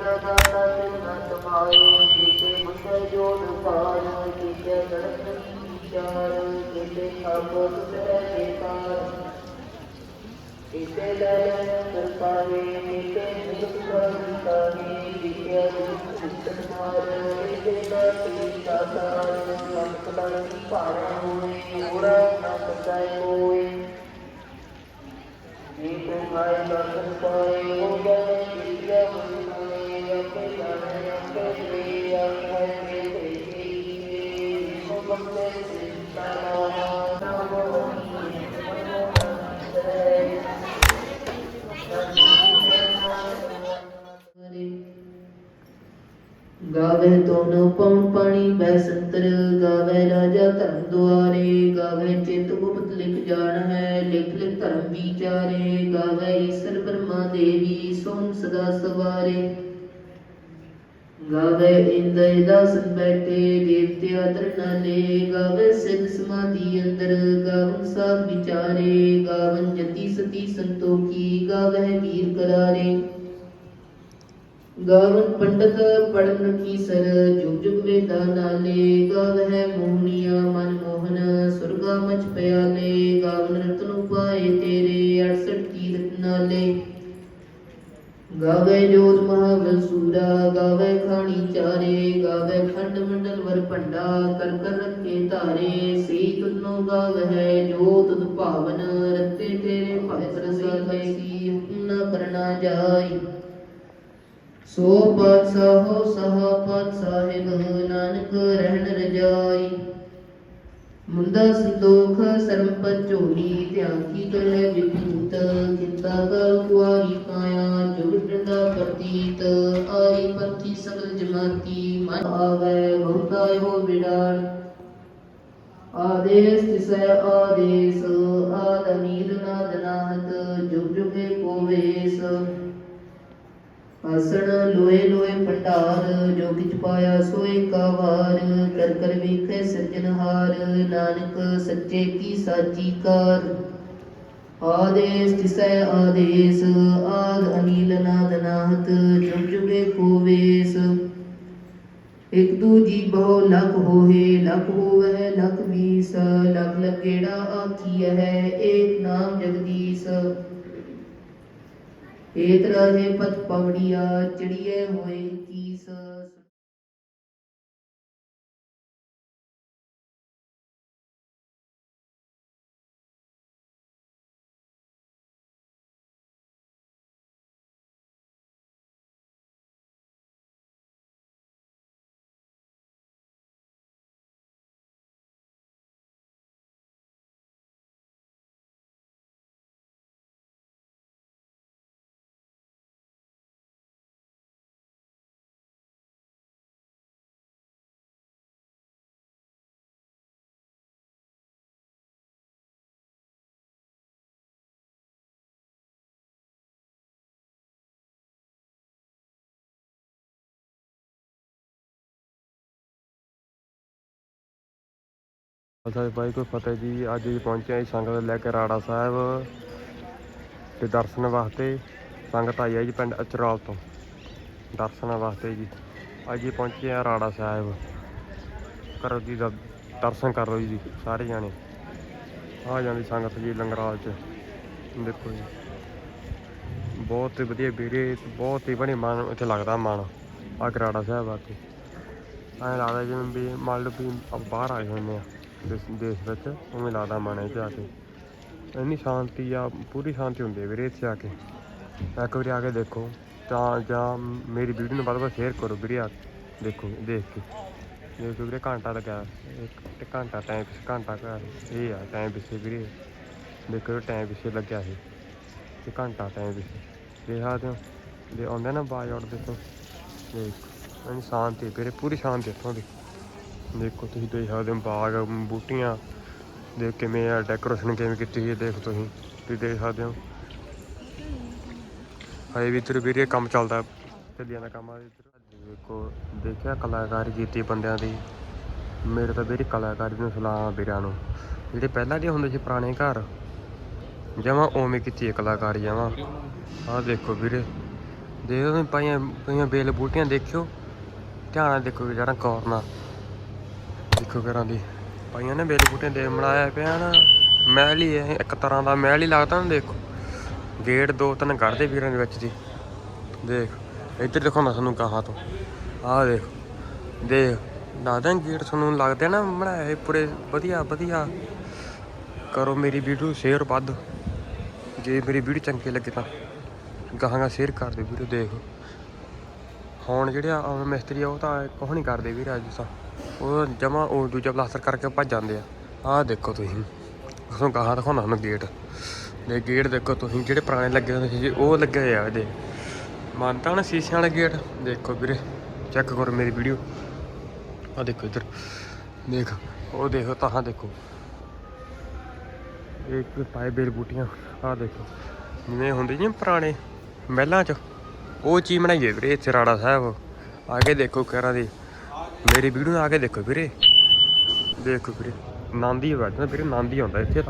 ਸਦਾ ਦਾਤਾ ਤਿਨ ਨਤ ਮਾਏ ਕੀਤੇ ਮੁੰਡੇ ਜੋੜ ਪਾਰ ਕੀਤੇ ਗਣਤ ਵਿਚਾਰ ਕੀਤੇ ਆਪੋ ਸੁਤਰੇ ਬੇਕਾਰ ਇਤੇ ਲੈ ਸਰਪਾਵੇ ਇਤੇ ਮੁਕਤ ਕਰਤਾਨੀ ਵਿਖਿਆ ਸਿੱਖਤ ਮਾਰ ਇਤੇ ਦਾਤੀ ਦਾਤਾਰ ਸੰਕਲਨ ਭਾਰਾ ਹੋਏ ਉੜਾ ਨਾ ਸਕਾਇ ਗਾਵੇ ਤੋਨ ਪਉ ਪਾਣੀ ਬੈ ਸੰਤਰ ਗਾਵੇ ਰਾਜਾ ਧਰਮ ਦੁਆਰੇ ਗਾਵੇ ਚਿਤ ਗੁਪਤ ਲਿਖ ਜਾਣ ਹੈ ਲਿਖ ਲਿਖ ਧਰਮ ਵਿਚਾਰੇ ਗਾਵੇ ਈਸ਼ਰ ਬ੍ਰਹਮਾ ਦੇਵੀ ਸੋਮ ਸਦਾ ਸਵਾਰੇ ਗਾਵੇ ਇੰਦਰ ਦਾਸਨ ਬੈਠੇ ਦੇਵਤਿਆ ਤਰਨਾਲੇ ਗਾਵੇ ਸਿੱਧ ਸਮਾਧੀ ਅੰਦਰ, ਗਾਵਨ ਸਾਧ ਵਿਚਾਰੇ। ਗਾਵਨ ਜਤੀ ਸਤੀ ਸੰਤੋਖੀ, ਗਾਵੇ ਵੀਰ ਕਰਾਰੇ। ਗਾਵਨ ਪੰਡਤ ਪੜਨ ਕੀ ਸਰ, ਜੁਗ ਜੁਗ ਵੇਦਾ ਨਾਲੇ। ਗਾਵਹਿ ਮੋਹਨੀਆ ਮਨ ਮੋਹਨ, ਸੁਰਗਾ ਮਚ ਪਿਆਲੇ। ਗਾਵਨ ਗਾਵੇ ਜੋਤ ਮਹਾਬਲ ਗਾਵੇ ਖਾਣੀ ਚਾਰੇ, ਗਾਵੇ ਖੰਡ ਮੰਡਲ ਵਰ ਭੰਡਾ, ਕਰ ਕਰ ਰੱਖੇ ਧਾਰੇ ਸੇ ਤੁਨੋ ਗਾਵਹਿ ਜੋ ਤੁਧ ਭਾਵਨ, ਰਤੇ ਤੇਰੇ ਭਗਤ ਰਸਾਲੇ ਸੀ ਨਾ ਕਰਨਾ ਜਾਈ। ਸੋ ਪਤ ਸਹੋ ਸਹ ਨਾਨਕ ਰਹਿਣ ਰਜਾਈ। ਮੁੰਦਾ ਸੰਦੋਖ ਸਰਮ ਪਰ ਝੋਲੀ, ਧਿਆਨ ਕੀ ਕਰੇ ਵਿਭੂਤ ਕਿਤਾ ਗਲ ਕੁਆਰੀ ਕਾਇਆ ਜੁਗ ਪ੍ਰਤੀਤ, ਆਈ ਪੰਥੀ ਸਗਲ ਜਮਾਤੀ, ਮਨ ਆਵੇ ਬਹੁਤਾ ਹੋ ਵਿਡਾਰ ਆਦੇਸ ਤਿਸੈ ਆਦੇਸ, ਆਦ ਨੀਰ ਜੁਗ ਜੁਗੇ ਕੋਵੇਸ ਆਸਣ ਲੋਏ ਲੋਏ ਭੰਡਾਰ ਜੋ ਕਿਛ ਪਾਇਆ ਸੋਏ ਕਾਵਾਰ, ਕਰ ਕਰ ਵੇਖੇ ਸਿਰਜਨਹਾਰ ਨਾਨਕ ਸੱਚੇ ਕੀ ਸਾਚੀ ਕਾਰ। ਆਦੇਸ ਤਿਸੈ ਆਦੇਸ, ਆਦ ਅਨੀਲ ਨਾਦ ਨਾਹਤ, ਜੁਗ ਜੁਗੇ ਕੋਵੇਸ ਇਕ ਦੂਜੀ ਬਹੁ ਲਖ ਹੋਏ ਲਖ ਹੋਵੇ ਲਖ ਵੀਸ ਲਖ ਲਗੇੜਾ ਆਖੀਐ ਹੈ, ਏਕ ਨਾਮ ਜਗਦੀਸ਼। ਏਤ ਰਾਜੇ ਪਤ ਪਵੜੀਆ ਚੜੀਏ ਹੋਏ ਕੀਸ ਅਸਾਂ ਬਾਈ ਕੋਈ ਫਤਿਹ ਜੀ, ਅੱਜ ਜੀ ਪਹੁੰਚੇ ਹਾਂ ਜੀ ਸੰਗਤ ਲੈ ਕੇ ਰਾੜਾ ਸਾਹਿਬ ਤੇ ਦਰਸ਼ਨ ਵਾਸਤੇ। ਸੰਗਤ ਆਈ ਹੈ ਜੀ ਪਿੰਡ ਅਚਰਾਲ ਤੋਂ। ਦਰਸ਼ਨ ਵਾਸਤੇ ਜੀ। ਅੱਜ ਜੀ ਪਹੁੰਚੇ ਆ ਰਾੜਾ ਸਾਹਿਬ। ਕਰੋ ਜੀ ਦਾ ਦਰਸ਼ਨ ਕਰ ਲਓ ਜੀ, ਸਾਰੇ ਜਾਣੇ। ਆ ਜਾਂਦੀ ਸੰਗਤ ਜੀ ਲੰਗਰਾਲ ਚ। ਦੇਖੋ ਜੀ। ਬਹੁਤ ਹੀ ਵਧੀਆ ਵੀਰੇ, ਬਹੁਤ ਹੀ ਬਣੀ ਮਨ, ਇੱਥੇ ਲੱਗਦਾ ਮਨ। ਆ ਕਰਾੜਾ ਸਾਹਿਬ ਆ ਕੇ ਐਂ ਲੱਗਦਾ ਜਿਵੇਂ ਵੀ ਮੰਨ ਲਓ ਵੀ ਆਪਾਂ ਬਾਹਰ ਆਏ ਹੁੰਦੇ ਆ ਦੇਸ਼ ਦੇਸ਼ ਵਿੱਚ, ਉਵੇਂ ਲੱਗਦਾ ਮਨ ਇੱਥੇ ਆ ਕੇ। ਇੰਨੀ ਸ਼ਾਂਤੀ ਆ, ਪੂਰੀ ਸ਼ਾਂਤੀ ਹੁੰਦੀ ਹੈ ਵੀਰੇ ਇੱਥੇ ਆ ਕੇ। ਇੱਕ ਵਾਰੀ ਆ ਕੇ ਦੇਖੋ ਤਾਂ ਜਾਂ ਮੇਰੀ ਵੀਡੀਓ ਨੂੰ ਵੱਧ ਵੱਧ ਸ਼ੇਅਰ ਕਰੋ ਵੀਰੇ ਆ ਦੇਖੋ, ਦੇਖ ਕੇ। ਦੇਖੋ ਵੀਰੇ, ਘੰਟਾ ਲੱਗਾ। ਇੱਕ ਘੰਟਾ ਟਾਈਮ ਪਿੱਛੇ, ਘੰਟਾ ਘਰ ਇਹ ਆ ਟਾਈਮ ਪਿੱਛੇ ਵੀਰੇ। ਦੇਖੋ ਟਾਈਮ ਪਿੱਛੇ ਲੱਗਿਆ ਇਹ। ਤੇ ਘੰਟਾ ਟਾਈਮ ਪਿੱਛੇ। ਦੇਖ ਸਕਦੇ ਦੇ ਆਉਂਦੇ ਨਾ ਬਾਜ ਆਉਟ ਦੇਖੋ ਦੇਖ, ਇੰਨੀ ਸ਼ਾਂਤੀ ਵੀਰੇ, ਪੂਰੀ ਸ਼ਾਂਤੀ ਇੱਥੋਂ ਦੀ। ਦੇਖੋ ਤੁਸੀਂ ਦੇਖ ਸਕਦੇ ਹੋ ਬਾਗ, ਬੂਟੀਆਂ, ਦੇਖ ਕਿਵੇਂ ਆ ਡੈਕੋਰੇਸ਼ਨ ਕਿਵੇਂ ਕੀਤੀ ਹੈ, ਦੇਖ ਤੁਸੀਂ ਤੁਸੀਂ ਦੇਖ ਸਕਦੇ ਹੋ। ਹਾਏ ਵੀ ਇੱਧਰ ਵੀਰੇ ਕੰਮ ਚੱਲਦਾ ਚੱਲੀਆਂ ਦਾ ਕੰਮ ਆ ਇੱਧਰ। ਦੇਖੋ, ਦੇਖਿਆ ਕਲਾਕਾਰੀ ਕੀਤੀ ਬੰਦਿਆਂ ਦੀ। ਮੇਰੇ ਤਾਂ ਵੀਰੇ ਕਲਾਕਾਰੀ ਨੂੰ ਸਲਾਮ ਵੀਰਾਂ ਨੂੰ। ਜਿਹੜੇ ਪਹਿਲਾਂ ਦੇ ਹੁੰਦੇ ਸੀ ਪੁਰਾਣੇ ਘਰ, ਜਮਾ ਉਵੇਂ ਕੀਤੀ ਹੈ ਕਲਾਕਾਰੀ ਜਮਾ। ਆਹ ਦੇਖੋ ਵੀਰੇ ਦੇਖੋ ਤੁਸੀਂ ਪਾਈਆਂ ਬੇਲ ਬੂਟੀਆਂ ਦੇਖਿਓ, ਧਿਆਨ ਨਾਲ ਦੇਖੋ ਜਰਾ ਕੋਰਨਾ ਦੇਖੋ ਕਰਾਂ ਦੀ। ਪਾਈਆਂ ਨੇ ਬੇਲ ਬੂਟੇ ਦੇ ਬਣਾਇਆ ਪਿਆ ਨਾ। ਮਹਿਲ ਹੀ ਇਹ, ਇੱਕ ਤਰ੍ਹਾਂ ਦਾ ਮਹਿਲ ਹੀ ਲੱਗਦਾ ਨਾ, ਦੇਖੋ। ਗੇਟ ਦੋ ਤਿੰਨ ਕੱਢਦੇ ਵੀਰਾਂ ਦੇ ਵਿੱਚ ਦੀ ਦੇਖ, ਇੱਧਰ ਦਿਖਾਉਂਦਾ ਤੁਹਾਨੂੰ ਕਹਾਂ ਤੋਂ। ਆਹ ਦੇਖ ਦੇਖ ਦੱਸਦਾ ਗੇਟ ਤੁਹਾਨੂੰ ਲੱਗਦੇ ਨਾ ਬਣਾਇਆ ਇਹ ਪੂਰੇ ਵਧੀਆ ਵਧੀਆ। ਕਰੋ ਮੇਰੀ ਵੀਡੀਓ ਸ਼ੇਅਰ ਵੱਧ। ਜੇ ਮੇਰੀ ਵੀਡੀਓ ਚੰਗੀ ਲੱਗੇ ਤਾਂ ਗਾਹਾਂ ਸ਼ੇਅਰ ਕਰ ਦਿਓ ਵੀਡੀਓ, ਦੇਖ। ਹੁਣ ਜਿਹੜੇ ਆ ਮਿਸਤਰੀ ਆ, ਉਹ ਤਾਂ ਕੁਛ ਨਹੀਂ ਕਰਦੇ ਵੀਰ, ਅੱਜ ਤਾਂ। ਉਹ ਜਮਾ ਉਹ ਦੂਜਾ ਪਲਾਸਟਰ ਕਰਕੇ ਭੱਜ ਜਾਂਦੇ ਆ। ਆਹ ਦੇਖੋ ਤੁਸੀਂ। ਉਸੋਂ ਗਾਹਾਂ ਦਿਖਾਉਣਾ ਹੁਣ ਗੇਟ ਦੇ ਗੇਟ ਦੇਖੋ ਤੁਸੀਂ, ਜਿਹੜੇ ਪੁਰਾਣੇ ਲੱਗੇ ਹੁੰਦੇ ਸੀ ਉਹ ਲੱਗੇ ਹੋਏ ਆ ਇਹਦੇ। ਮੰਨਤਾ ਨਾ ਸ਼ੀਸ਼ਿਆਂ ਵਾਲੇ ਗੇਟ ਦੇਖੋ ਵੀਰੇ ਚੈੱਕ ਕਰੋ ਮੇਰੀ ਵੀਡੀਓ ਆ ਦੇਖੋ ਇੱਧਰ। ਦੇਖ, ਉਹ ਦੇਖੋ ਤਾਹਾਂ ਦੇਖੋ। ਇੱਕ ਪਾਏ ਬੇਲ ਬੂਟੀਆਂ। ਆ ਦੇਖੋ। ਜਿਵੇਂ ਹੁੰਦੇ ਜੀ ਪੁਰਾਣੇ ਮਹਿਲਾਂ 'ਚ। ਉਹ ਚੀਜ਼ ਬਣਾਈ ਹੈ ਵੀਰੇ, ਇੱਥੇ ਰਾੜਾ ਸਾਹਿਬ। ਆ ਕੇ ਦੇਖੋ ਕਰਾਂ ਦੀ। ਮੇਰੀ ਵੀਡੀਓ ਆ ਕੇ ਦੇਖੋ ਵੀਰੇ। ਦੇਖੋ ਵੀਰੇ ਆਨੰਦ ਹੀ ਵੱਜਦਾ ਵੀਰੇ ਆਨੰਦ ਆਉਂਦਾ ਇੱਥੇ ਆ